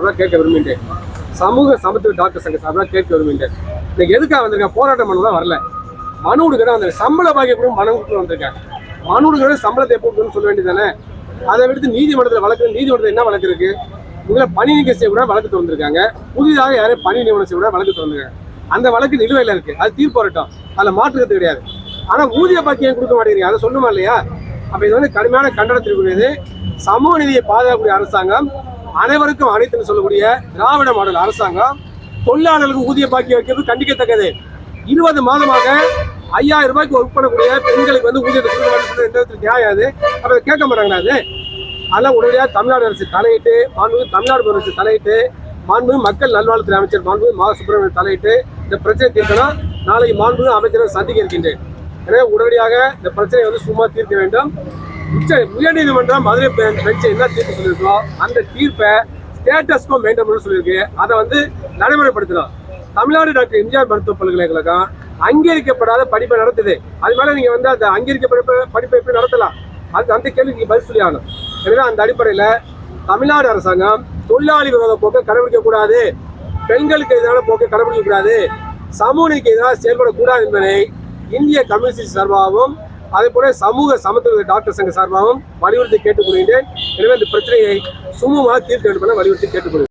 சார்பாக கேட்க விரும்புகின்றேன். சமூக சமத்துவ டாக்டர் சங்க சார்பாக கேட்க விரும்புகின்றேன். இன்னைக்கு எதுக்காக வந்திருக்கேன் போராட்டம் பண்ணலாம் வரல. மனு கொடுக்குறேன் அந்த சம்பள பாக்கிய கூட மனு கொடுக்க வந்திருக்கேன் மனு கொடுக்குற சம்பளத்தை எப்போ சொல்ல வேண்டியதானே அதை விடுத்து நீதிமன்றத்தில் வழக்கு நீதிமன்றத்தில் என்ன வழக்கு இருக்கு? உங்களை பணி நீக்கம் செய்ய கூட வழக்கு திறந்திருக்காங்க. புதிதாக யாரையும் பணி நியமனம் செய்ய கூட வழக்கு திறந்திருக்காங்க. அந்த வழக்கு நிலுவையில் இருக்கு. அது தீர்ப்பு வரட்டும். அதில் மாற்றுக்கிறது கிடையாது. ஆனால் ஊதிய பாக்கியம் கொடுக்க மாட்டேங்கிறீங்க. அதை சொல்லுமா இல்லையா? அப்போ இது வந்து கடுமையான கண்டனத்திற்குரியது. சமூக நிதியை பாதுகாக்கக்கூடிய அரசாங்கம் அனைவருக்கும் அனைத்துன்னு சொல்லக்கூடிய திராவிட மாடல் அரசாங்கம் தொழிலாளர்களுக்கு ஊதிய பாக்கி வைக்கிறது கண்டிக்கத்தக்கது. இருபது மாதமாக ஐயாயிரம் ரூபாய்க்கு ஒர்க் பண்ணக்கூடிய பெண்களுக்கு வந்து ஊதியத்தை கொடுக்க மாட்டேன்னு எந்த விதத்தில் நியாயம் அது. அப்ப கேட்க மாட்டாங்களா அது? அதெல்லாம் உடனடியாக தமிழ்நாடு அரசு தலையிட்டு மாண்பு தமிழ்நாடு அரசு தலையிட்டு மாண்பு மக்கள் நல்வாழ்வுத்துறை அமைச்சர் மாண்பு மா. சுப்பிரமணியன் தலையிட்டு இந்த பிரச்சனை தீர்க்கணும். நாளைக்கு மாண்பு அமைச்சரை சந்திக்க இருக்கின்றேன். எனவே உடனடியாக இந்த பிரச்சனையை வந்து சும்மா தீர்க்க வேண்டும். உச்ச உயர்நீதிமன்றம் மதுரை பெ- பெஞ்ச் என்ன தீர்ப்பு சொல்லியிருக்கோ அந்த தீர்ப்பை ஸ்டேட்டஸ்கோ மெயின்டைன் பண்ண சொல்லியிருக்கு. அதை வந்து நடைமுறைப்படுத்தலாம் தமிழ்நாடு டாக்டர் எம்ஜிஆர் மருத்துவ பல்கலைக்கழகம் அங்கீகரிக்கப்படாத படிப்பை நடத்துது. அது மேலே நீங்கள் வந்து அந்த அங்கீகரிக்கப்பட்ட படிப்பை எப்படி நடத்தலாம்? அது அந்த கேள்வி நீங்கள் பதில் சொல்லி ஆகணும். எனவே அந்த அடிப்படையில் தமிழ்நாடு அரசாங்கம் தொழிலாளி விரோத போக்கை கடைபிடிக்கக்கூடாது பெண்களுக்கு எதிரான போக்கை கடைபிடிக்கக்கூடாது கூடாது. எதிராக செயல்படக்கூடாது என்பதை இந்திய கம்யூனிஸ்ட் சார்பாகவும் அதே போல சமூக சமத்துவ டாக்டர் சங்க சார்பாகவும் வலியுறுத்தி கேட்டுக்கொள்கின்றேன். எனவே இந்த பிரச்சனையை சுமூகமாக தீர்க்க வேண்டும் என வலியுறுத்தி கேட்டுக்கொள்கிறேன்.